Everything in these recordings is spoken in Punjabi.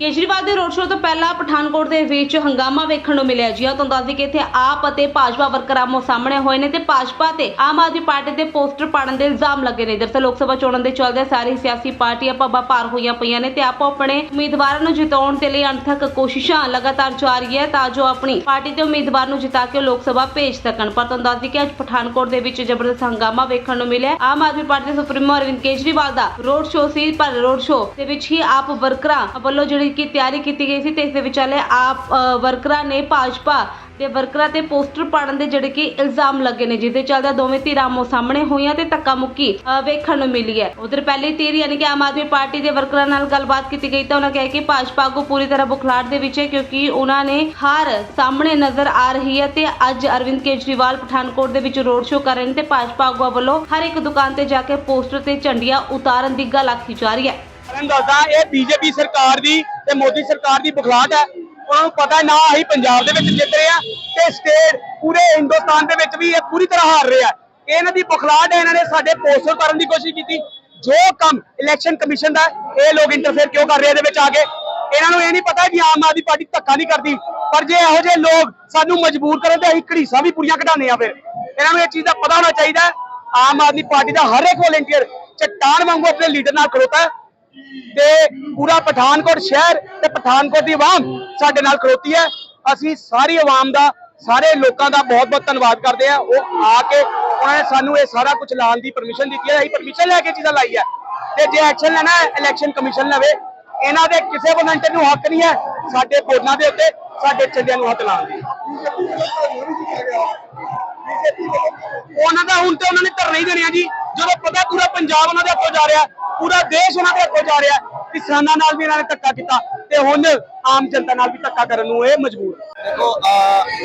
ਕੇਜਰੀਵਾਲ ਦੇ ਰੋਡ ਸ਼ੋਅ ਤੋਂ ਪਹਿਲਾਂ ਪਠਾਨਕੋਟ ਦੇ ਵਿੱਚ ਹੰਗਾਮਾ ਵੇਖਣ ਨੂੰ ਮਿਲਿਆ ਜੀ। ਤੁਹਾਨੂੰ ਦੱਸ ਦਈਏ ਕਿ ਇੱਥੇ ਆਪ ਅਤੇ ਭਾਜਪਾ ਵਰਕਰ ਆਮੋ ਸਾਹਮਣੇ ਹੋਏ ਨੇ ਤੇ ਭਾਜਪਾ ਤੇ ਆਮ ਆਦਮੀ ਪਾਰਟੀ ਦੇ ਪੋਸਟਰ ਪਾੜਨ ਦੇ ਇਲਜ਼ਾਮ ਲੱਗੇ ਨੇ। ਦਰਸਲ ਲੋਕ ਸਭਾ ਚੋਣਾਂ ਦੇ ਚੱਲਦੇ ਸਾਰੀ ਸਿਆਸੀ ਪਾਰਟੀਆਂ ਪੱਬਾਂ ਭਾਰ ਹੋਈਆਂ ਪਈਆਂ ਨੇ ਤੇ ਆਪੋ ਆਪਣੇ ਉਮੀਦਵਾਰਾਂ ਨੂੰ ਜਿਤਾਉਣ ਦੇ ਲਈ ਅੰਤਕ ਕੋਸ਼ਿਸ਼ਾਂ ਲਗਾਤਾਰ ਜਾਰੀ ਹੈ ਤਾਂ ਜੋ ਆਪਣੀ ਪਾਰਟੀ ਦੇ ਉਮੀਦਵਾਰ ਨੂੰ ਜਿਤਾ ਕੇ ਉਹ ਲੋਕ ਸਭਾ ਭੇਜ ਸਕਣ। ਪਰ ਤੁਹਾਨੂੰ ਦੱਸ ਦਈਏ ਕਿ ਅੱਜ ਪਠਾਨਕੋਟ ਦੇ ਵਿੱਚ ਜ਼ਬਰਦਸਤ ਹੰਗਾਮਾ ਵੇਖਣ ਨੂੰ ਮਿਲਿਆ। ਆਮ ਆਦਮੀ ਪਾਰਟੀ ਦੇ ਸੁਪਰੀਮੋ ਅਰਵਿੰਦ ਕੇਜਰੀਵਾਲ ਦਾ ਰੋਡ ਸ਼ੋਅ ਸੀ, ਪਰ ਰੋਡ ਸ਼ੋਅ ਦੇ ਵਿੱਚ ਹੀ ਆਪ ਵਰਕਰਾਂ ਵੱਲੋਂ ਜਿਹੜੀ ਕਿ ਤਿਆਰੀ ਕੀਤੀ ਗਈ ਸੀ ਤੇ ਇਸ ਦੇ ਵਿਚਾਲੇ ਆਪ ਵਰਕਰਾਂ ਨੇ ਭਾਜਪਾ ਦੇ ਵਰਕਰਾਂ ਤੇ ਪੋਸਟਰ ਪਾੜਨ ਦੇ ਜਿਹੜੇ ਕਿ ਇਲਜ਼ਾਮ ਲੱਗੇ ਨੇ, ਜਿਹਦੇ ਚੱਲਦਾ ਦੋਵੇਂ ਧਿਰਾਂ ਆਮੋ ਸਾਹਮਣੇ ਹੋਈਆਂ ਤੇ ਧੱਕਾ ਮੁੱਕੀ ਵੇਖਣ ਨੂੰ ਮਿਲੀ ਹੈ। ਉਧਰ ਪਹਿਲੀ ਧਿਰ ਯਾਨੀ ਕਿ ਆਮ ਆਦਮੀ ਪਾਰਟੀ ਦੇ ਵਰਕਰਾਂ ਨਾਲ ਗੱਲਬਾਤ ਕੀਤੀ ਗਈ ਤਾਂ ਉਹਨਾਂ ਕਿਹਾ ਕਿ ਭਾਜਪਾ ਆਗੂ ਪੂਰੀ ਤਰ੍ਹਾਂ ਬੁਖਲਾੜ ਦੇ ਵਿੱਚ ਹੈ ਕਿਉਂਕਿ ਉਹਨਾਂ ਨੇ ਹਾਰ ਸਾਹਮਣੇ ਨਜ਼ਰ ਆ ਰਹੀ ਹੈ ਤੇ ਅੱਜ ਅਰਵਿੰਦ ਕੇਜਰੀਵਾਲ ਪਠਾਨਕੋਟ ਦੇ ਵਿੱਚ ਰੋਡ ਸ਼ੋਅ ਕਰ ਰਹੇ ਨੇ ਤੇ ਭਾਜਪਾ ਆਗੂਆਂ ਵੱਲੋਂ ਹਰ ਇੱਕ ਦੁਕਾਨ ਤੇ ਜਾ ਕੇ ਪੋਸਟਰ ਤੇ ਝੰਡੀਆਂ ਉਤਾਰਨ ਦੀ ਗੱਲ ਆਖੀ ਜਾ ਰਹੀ ਹੈ। ਦੱਸਦਾ, ਇਹ ਬੀਜੇਪੀ ਸਰਕਾਰ ਦੀ ਤੇ ਮੋਦੀ ਸਰਕਾਰ ਦੀ ਬੁਖਲਾਟ ਹੈ। ਉਹਨਾਂ ਨੂੰ ਪਤਾ ਨਾ ਅਸੀਂ ਪੰਜਾਬ ਦੇ ਵਿੱਚ ਜਿੱਤ ਰਹੇ ਆ ਤੇ ਸਟੇਟ ਪੂਰੇ ਹਿੰਦੁਸਤਾਨ ਦੇ ਵਿੱਚ ਵੀ ਇਹ ਪੂਰੀ ਤਰ੍ਹਾਂ ਹਾਰ ਰਹੇ ਆ ਇਹਨਾਂ ਦੀ ਬੁਖਲਾਟ ਹੈ, ਇਹਨਾਂ ਨੇ ਸਾਡੇ ਪੋਸਟਰ ਕਰਨ ਦੀ ਕੋਸ਼ਿਸ਼ ਕੀਤੀ। ਜੋ ਕੰਮ ਇਲੈਕਸ਼ਨ ਕਮਿਸ਼ਨ ਦਾ ਇਹ ਲੋਕ ਇੰਟਰਫੇਅਰ ਕਿਉਂ ਕਰ ਰਹੇ ਇਹਦੇ ਵਿੱਚ ਆ ਕੇ? ਇਹਨਾਂ ਨੂੰ ਇਹ ਨਹੀਂ ਪਤਾ ਕਿ ਆਮ ਆਦਮੀ ਪਾਰਟੀ ਧੱਕਾ ਨਹੀਂ ਕਰਦੀ। ਪਰ ਜੇ ਇਹੋ ਜਿਹੇ ਲੋਕ ਸਾਨੂੰ ਮਜਬੂਰ ਕਰਨ ਤੇ ਅਸੀਂ ਘੜੀਸਾਂ ਵੀ ਪੂਰੀਆਂ ਘਟਾਉਂਦੇ ਆ ਫਿਰ। ਇਹਨਾਂ ਨੂੰ ਇਹ ਚੀਜ਼ ਦਾ ਪਤਾ ਹੋਣਾ ਚਾਹੀਦਾ ਆਮ ਆਦਮੀ ਪਾਰਟੀ ਦਾ ਹਰ ਇੱਕ ਵੋਲੰਟੀਅਰ ਚਟਾਨ ਵਾਂਗੂ ਆਪਣੇ ਲੀਡਰ ਨਾਲ ਖੜੋਤਾ ਤੇ ਪੂਰਾ ਪਠਾਨਕੋਟ ਸ਼ਹਿਰ ਤੇ ਪਠਾਨਕੋਟ ਦੀ ਆਵਾਮ ਸਾਡੇ ਨਾਲ ਖਲੋਤੀ ਹੈ। ਅਸੀਂ ਸਾਰੀ ਆਵਾਮ ਦਾ, ਸਾਰੇ ਲੋਕਾਂ ਦਾ ਬਹੁਤ ਬਹੁਤ ਧੰਨਵਾਦ ਕਰਦੇ ਆ ਉਹ ਆ ਕੇ ਉਹਨਾਂ ਨੇ ਸਾਨੂੰ ਇਹ ਸਾਰਾ ਕੁਝ ਲਾਉਣ ਦੀ ਪਰਮਿਸ਼ਨ ਦਿੱਤੀ ਹੈ। ਅਸੀਂ ਪਰਮਿਸ਼ਨ ਲੈ ਕੇ ਚੀਜ਼ਾਂ ਲਾਈ ਹੈ। ਤੇ ਜੇ ਐਕਸ਼ਨ ਲੈਣਾ ਹੈ ਇਲੈਕਸ਼ਨ ਕਮਿਸ਼ਨ ਲਵੇ। ਇਹਨਾਂ ਦੇ ਕਿਸੇ ਵੋਲੰਟੀਅਰ ਨੂੰ ਹੱਕ ਨਹੀਂ ਹੈ ਸਾਡੇ ਬੋਰਡਾਂ ਦੇ ਉੱਤੇ, ਸਾਡੇ ਚੱਲਿਆਂ ਨੂੰ ਹੱਥ ਲਾਉਣ ਦੀ। ਉਹਨਾਂ ਦਾ ਹੁਣ ਤੇ ਉਹਨਾਂ ਨੇ ਧਰਨਾ ਹੀ ਦੇਣਿਆ ਜੀ। ਜਦੋਂ ਪਤਾ ਪੂਰਾ ਪੰਜਾਬ ਉਹਨਾਂ ਦੇ ਹੱਥੋਂ ਜਾ ਰਿਹਾ ਪੂਰਾ ਦੇਸ਼ ਉਹਨਾਂ ਦੇ ਹੱਥੋਂ ਜਾ ਰਿਹਾ ਕਿਸਾਨਾਂ ਨਾਲ ਵੀ ਇਹਨਾਂ ਨੇ ਧੱਕਾ ਕੀਤਾ ਤੇ ਹੁਣ ਆਮ ਜਨਤਾ ਨਾਲ ਵੀ ਧੱਕਾ ਕਰਨ ਨੂੰ ਇਹ ਮਜਬੂਰ ਦੇਖੋ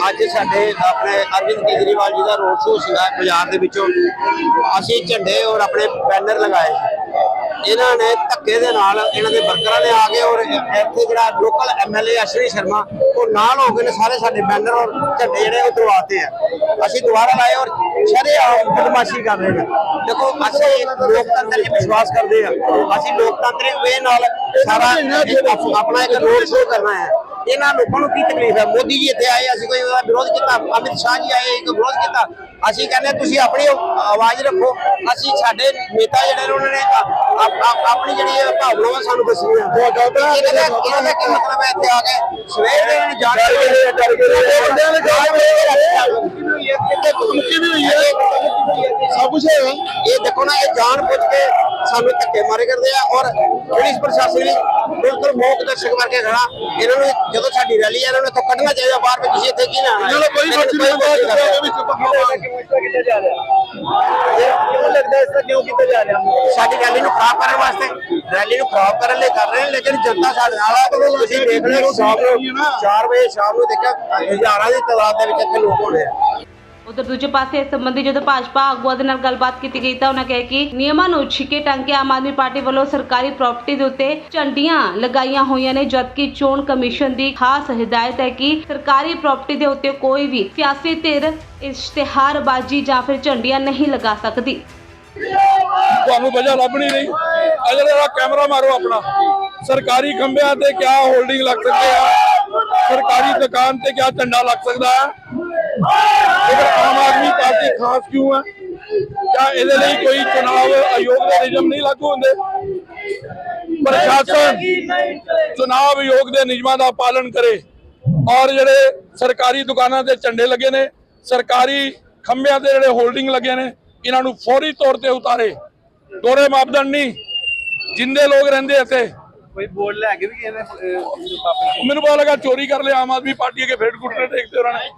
ਅੱਜ ਸਾਡੇ ਆਪਣੇ ਅਰਵਿੰਦ ਕੇਜਰੀਵਾਲ ਜੀ ਦਾ ਰੋਡ ਸ਼ੋਅ ਸੀਗਾ ਬਾਜ਼ਾਰ ਦੇ ਵਿੱਚੋਂ। ਅਸੀਂ ਝੰਡੇ ਔਰ ਆਪਣੇ ਬੈਨਰ ਲਗਾਏ ਇਹਨਾਂ ਨੇ ਧੱਕੇ ਦੇ ਨਾਲ ਇਹਨਾਂ ਦੇ ਵਰਕਰਾਂ ਨੇ ਆ ਕੇ ਔਰ ਇੱਥੇ ਜਿਹੜਾ ਲੋਕਲ ਐਮਐਲਏ ਅਸ਼ਵਨੀ ਸ਼ਰਮਾ ਉਹ ਨਾਲ ਹੋ ਗਏ ਨੇ ਸਾਰੇ ਸਾਡੇ ਬੈਨਰ ਔਰ ਝੰਡੇ ਜਿਹੜੇ ਉਹ ਦਰਵਾਤੇ ਆ। ਅਸੀਂ ਦੁਬਾਰਾ ਲਾਏ ਔਰ ਸ਼ਰੇਆਮ ਬਦਮਾਸ਼ੀ ਕਰ ਰਹੇ ਨੇ। ਦੇਖੋ, ਅਸੀਂ ਲੋਕਤੰਤਰ 'ਚ ਵਿਸ਼ਵਾਸ ਕਰਦੇ ਆ। ਅਸੀਂ ਲੋਕਤੰਤਰੀ ਵੇ ਨਾਲ ਸਾਰਾ ਆਪਣਾ ਇੱਕ ਰੋਡ ਸ਼ੋਅ ਕਰਨਾ ਹੈ। ਇਹਨਾਂ ਲੋਕਾਂ ਨੂੰ ਕੀ ਤਕਲੀਫ ਹੈ? ਮੋਦੀ ਜੀ ਇੱਥੇ ਆਏ ਅਸੀਂ ਕੋਈ ਉਹਦਾ ਵਿਰੋਧ ਕੀਤਾ ਅਮਿਤ ਸ਼ਾਹ ਜੀ ਆਏ ਇੱਕ ਵਿਰੋਧ ਕੀਤਾ? ਅਸੀਂ ਕਹਿੰਦੇ ਹਾਂ ਤੁਸੀਂ ਆਪਣੀ ਆਵਾਜ਼ ਰੱਖੋ। ਅਸੀਂ ਸਾਡੇ ਨੇਤਾ ਜਿਹੜੇ ਨੇ ਉਹਨਾਂ ਨੇ ਆਪਣੀ ਜਿਹੜੀ ਇਹ ਭਾਵਨਾਵਾਂ ਸਾਨੂੰ ਦੱਸੀਆਂ ਇਹਨਾਂ ਦਾ ਇਹਨਾਂ ਦਾ ਕੀ ਮਤਲਬ ਹੈ ਇੱਥੇ ਆ ਕੇ? ਸਵੇਰ ਦੇ ਇਹਨਾਂ ਨੇ ਜਾ ਕੇ ਸਭ ਕੁਝ ਹੈ ਇਹ ਦੇਖੋ ਨਾ ਇਹ ਜਾਣ ਬੁੱਝ ਕੇ ਸਾਨੂੰ ਧੱਕੇ ਮਾਰੇ ਕਰਦੇ ਆ ਔਰ ਪੁਲਿਸ ਪ੍ਰਸ਼ਾਸਨ ਵੀ ਬਿਲਕੁਲ ਮੌਕ ਦਰਸ਼ਕ ਕਰਕੇ ਖੜਾ ਇਹਨਾਂ ਨੂੰ ਜਦੋਂ ਸਾਡੀ ਰੈਲੀ ਹੈ ਇਹਨਾਂ ਨੂੰ ਇੱਥੋਂ ਕੱਢਣਾ ਚਾਹੀਦਾ ਬਾਹਰ ਵੀ ਤੁਸੀਂ ਇੱਥੇ ਕੀ ਨਾ ਦਾ ਕੋਈ ਮਰਜ਼ੀ ਨਹੀਂ ਵਿੱਚ ਸਾਡੀ ਰੈਲੀ ਨੂੰ ਖਰਾਬ ਕਰਨ ਵਾਸਤੇ ਰੈਲੀ ਨੂੰ ਖਰਾਬ ਕਰਨ ਲਈ ਕਰ ਰਹੇ ਨੇ ਲੇਕਿਨ ਜਨਤਾ ਸਾਡੇ ਨਾਲ ਆ। ਤੁਸੀਂ ਦੇਖ ਰਹੇ ਹੋ ਸ਼ਾਮ ਨੂੰ 4 ਵਜੇ ਸ਼ਾਮ ਨੂੰ ਦੇਖਿਆ ਹਜ਼ਾਰਾਂ ਦੀ ਤਾਦਾਦ ਦੇ ਵਿੱਚ ਇੱਥੇ ਲੋਕ ਹੋਣੇ ਆ। ਉਧਰ ਦੂਜੇ ਪਾਸੇ ਇਸ ਸੰਬੰਧੀ ਜਦੋਂ ਭਾਜਪਾ ਆਗੂਆਂ ਦੇ ਨਾਲ ਗੱਲਬਾਤ ਕੀਤੀ ਗਈ ਤਾਂ ਉਹਨਾਂ ਕਿਹਾ ਕਿ ਨਿਯਮਾਂ ਨੂੰ ਛਿੱਕੇ ਟੰਗ ਕੇ ਆਮ ਆਦਮੀ ਪਾਰਟੀ ਵੱਲੋਂ ਸਰਕਾਰੀ ਪ੍ਰਾਪਰਟੀ ਦੇ ਉੱਤੇ ਝੰਡੀਆਂ ਲਗਾਈਆਂ ਹੋਈਆਂ ਨੇ, ਜਦਕਿ ਚੋਣ ਕਮਿਸ਼ਨ ਦੀ ਖਾਸ ਹਦਾਇਤ ਹੈ ਕਿ ਸਰਕਾਰੀ ਪ੍ਰਾਪਰਟੀ ਦੇ ਉੱਤੇ ਕੋਈ ਵੀ ਸਿਆਸੀ ਧਿਰ ਇਸ਼ਤਿਹਾਰਬਾਜ਼ੀ ਜਾਂ ਫਿਰ ਝੰਡੀਆਂ ਨਹੀਂ ਲਗਾ ਸਕਦੀ। ਤੁਹਾਨੂੰ ਵਜ੍ਹਾ ਲੱਭ ਨਹੀਂ ਰਹੀ। ਅਗਰ ਕੈਮਰਾ ਮਾਰੋ ਆਪਣਾ। ਸਰਕਾਰੀ ਖੰਭਿਆਂ ਤੇ ਕਿਆ ਹੋਲਡਿੰਗ ਲੱਗ ਸਕਦੇ ਆ? ਸਰਕਾਰੀ ਦੁਕਾਨ ਤੇ ਕਿਆ ਝੰਡਾ ਲੱਗ ਸਕਦਾ ਹੈ ਅਗਰ ਆਮ ਆਦਮੀ ਪਾਰਟੀ ਖਾਸ ਕਿਉਂ ਹੈ ਕਿਆ ਇਹਦੇ ਲਈ ਕੋਈ ਚੁਣਾਵ ਆਯੋਗ ਦੇ ਨਿਯਮ ਨਹੀਂ ਲਾਗੂ ਹੁੰਦੇ ਪ੍ਰਸ਼ਾਸਨ ਚੁਣਾਵ ਆਯੋਗ ਦੇ ਨਿਯਮਾਂ ਦਾ ਪਾਲਣ ਕਰੇ ਔਰ ਜਿਹੜੇ ਸਰਕਾਰੀ ਦੁਕਾਨਾਂ ਤੇ ਝੰਡੇ ਲੱਗੇ ਨੇ ਸਰਕਾਰੀ ਖੰਭਿਆਂ ਤੇ ਜਿਹੜੇ ਹੋਲਡਿੰਗ ਲੱਗੇ ਨੇ ਇਹਨਾਂ ਨੂੰ ਫੌਰੀ ਤੌਰ ਤੇ ਉਤਾਰੇ ਦੋਰੇ ਮਾਪਦੰਡ ਨਹੀਂ ਜਿੰਦੇ ਲੋਕ ਰਹਿੰਦੇ ਇੱਥੇ ਕੋਈ ਬੋਰਡ ਲੈ ਕੇ ਵੀ ਕਹਿੰਦੇ ਮੈਨੂੰ ਪਤਾ ਲੱਗਾ ਚੋਰੀ ਕਰ ਲਿਆ ਆਮ ਆਦਮੀ ਪਾਰਟੀ ਦੇਖਦੇ ਉਹਨਾਂ ਨੇ